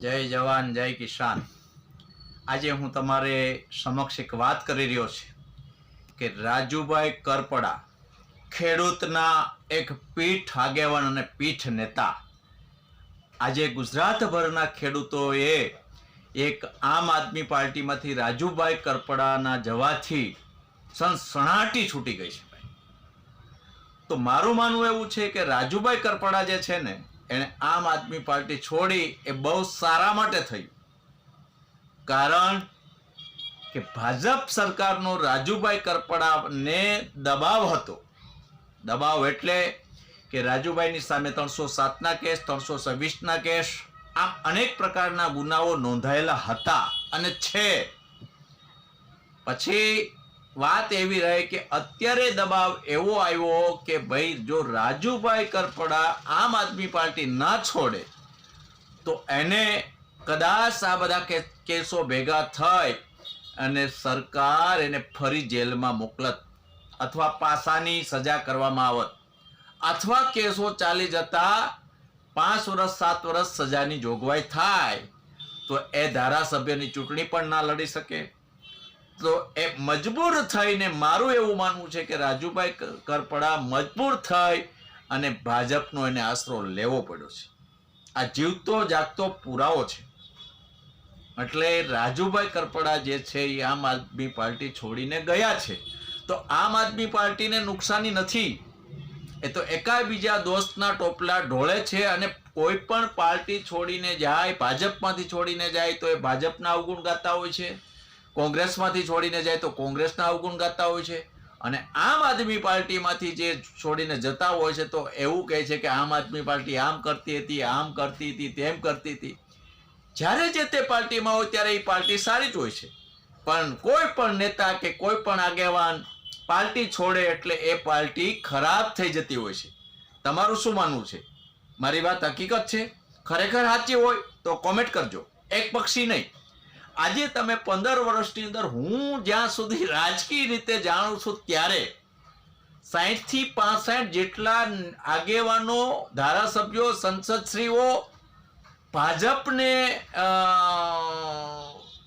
જય જવાન, જય કિસાન. આજે હું તમારે સમક્ષ એક વાત કરી રહ્યો છે કે રાજુભાઈ કરપડા ખેડૂતના એક પીઠ આગેવાન અને પીઠ નેતા. આજે ગુજરાતભરના ખેડૂતોએ એક આમ આદમી પાર્ટીમાંથી રાજુભાઈ કરપડાના જવાથી સનસણાટી છૂટી ગઈ છે ભાઈ. તો મારું માનવું એવું છે કે રાજુભાઈ કરપડા જે છે ને એણે આમ આદમી પાર્ટી છોડી એ બહુ સારા માટે થયું. કારણ કે ભાજપ સરકારનો રાજુભાઈ કરપડાને દબાવ હતો. દબાવ એટલે કે રાજુભાઈની સામે ત્રણસો સાતના કેસ, ત્રણસો છવ્વીસના કેસ આમ અનેક પ્રકારના ગુનાઓ નોંધાયેલા હતા. અને છે. પછી વાત એવી રહે કે અત્યારે દબાવ એવો આવ્યો કે ભાઈ જો રાજુભાઈ કરપડા આમ આદમી પાર્ટી ના છોડે, તો એને કદાચ આ બધા કેસો ભેગા થઈ અને સરકાર એને ફરી જેલમાં મોકલત અથવા પાસાની સજા કરવામાં આવત. અથવા કેસો ચાલી જતા પાંચ વર્ષ સાત વર્ષ સજાની જોગવાઈ થાય, તો એ ધારાસભ્યની ચૂંટણી પણ ના લડી શકે. મજબૂર થઈને મારું એવું માનવું છે કે રાજુભાઈ કરપડા મજબૂર થઈ અને ભાજપનો એને આશરો લેવો પડ્યો છે. આ જીવતો જાગતો પુરાવો છે. એટલે રાજુભાઈ કરપડા જે છે એ આમ આદમી પાર્ટી છોડીને ગયા છે. તો આમ આદમી પાર્ટીને નુકસાની નથી. એ તો એકાય બીજા દોસ્તના ટોપલા ઢોળે છે અને કોઈ પણ પાર્ટી છોડીને જાય, ભાજપમાંથી છોડીને જાય તો એ ભાજપના અવગુણ ગાતા હોય છે. કોંગ્રેસમાંથી છોડીને જાય તો કોંગ્રેસના અવગુણ ગાતા હોય છે. અને આમ આદમી પાર્ટીમાંથી જે છોડીને જતા હોય છે તો એવું કહે છે કે આમ આદમી પાર્ટી આમ કરતી હતી, આમ કરતી હતી, તેમ કરતી હતી. જ્યારે જે તે પાર્ટીમાં હોય ત્યારે એ પાર્ટી સારી જ હોય છે. પણ કોઈ પણ નેતા કે કોઈ પણ આગેવાન પાર્ટી છોડે એટલે એ પાર્ટી ખરાબ થઈ જતી હોય છે. તમારું શું માનવું છે? મારી વાત હકીકત છે? ખરેખર સાચી હોય તો કોમેન્ટ કરજો. એક પક્ષી નહીં. આજે તમે પંદર વર્ષની અંદર હું જ્યાં સુધી રાજકીય રીતે જાણું છું ત્યારે સાહીઠથી પાસઠ જેટલા આગેવાનો, ધારાસભ્યો, સંસદશ્રીઓ ભાજપને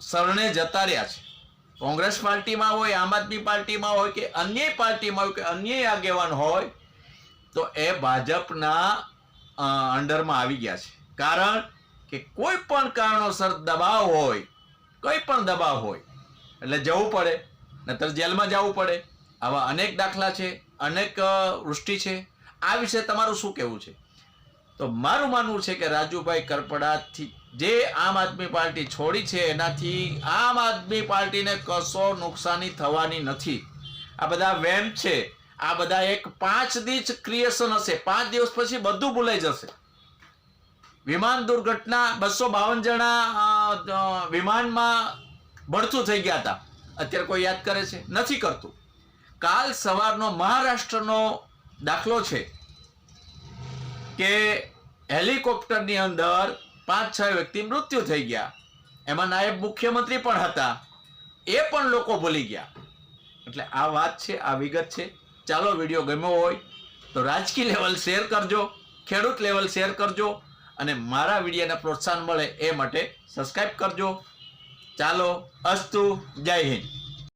શરણે જતા રહ્યા છે. કોંગ્રેસ પાર્ટીમાં હોય, આમ આદમી પાર્ટીમાં હોય કે અન્ય પાર્ટીમાં હોય કે અન્ય આગેવાન હોય, તો એ ભાજપના અંડરમાં આવી ગયા છે. કારણ કે કોઈ પણ કારણોસર દબાવ હોય કોઈ પણ દબાવ હોય. એટલે જવું પડે નતર જેલમાં જવું પડે. આવા અનેક દાખલા છે, અનેક વૃષ્ટિ છે. આ વિશે તમારું શું કહેવું છે? તો મારું માનવું છે કે રાજુભાઈ કરપડાથી જે આમ આદમી પાર્ટી છોડી છે, એનાથી આમ આદમી પાર્ટીને કશો નુકસાની થવાની નથી. આ બધા વેમ છે. આ બધા એક પાંચ દિવસ ક્રિએશન હશે. પાંચ દિવસ પછી બધું ભૂલાઈ જશે. વિમાન દુર્ઘટના બસો બાવન જણા વિમાનમાં બળતું થઈ ગયા હતા. અત્યારે કોઈ યાદ કરે છે? નથી કરતું. કાલ સવારનો મહારાષ્ટ્રનો દાખલો છે કે હેલિકોપ્ટરની અંદર પાંચ, છ વ્યક્તિ મૃત્યુ થઈ ગયા. એમાં નાયબ મુખ્યમંત્રી પણ હતા. એ પણ લોકો ભૂલી ગયા. એટલે આ વાત છે, આ વિગત છે. ચાલો વીડિયો ગમ્યો હોય તો રાજકીય લેવલ શેર કરજો, ખેડૂત લેવલ શેર કરજો અને મારા વિડીયોને પ્રોત્સાહન મળે એ માટે સબસ્ક્રાઈબ કરજો. ચાલો અસ્તુ જય હિન્દ.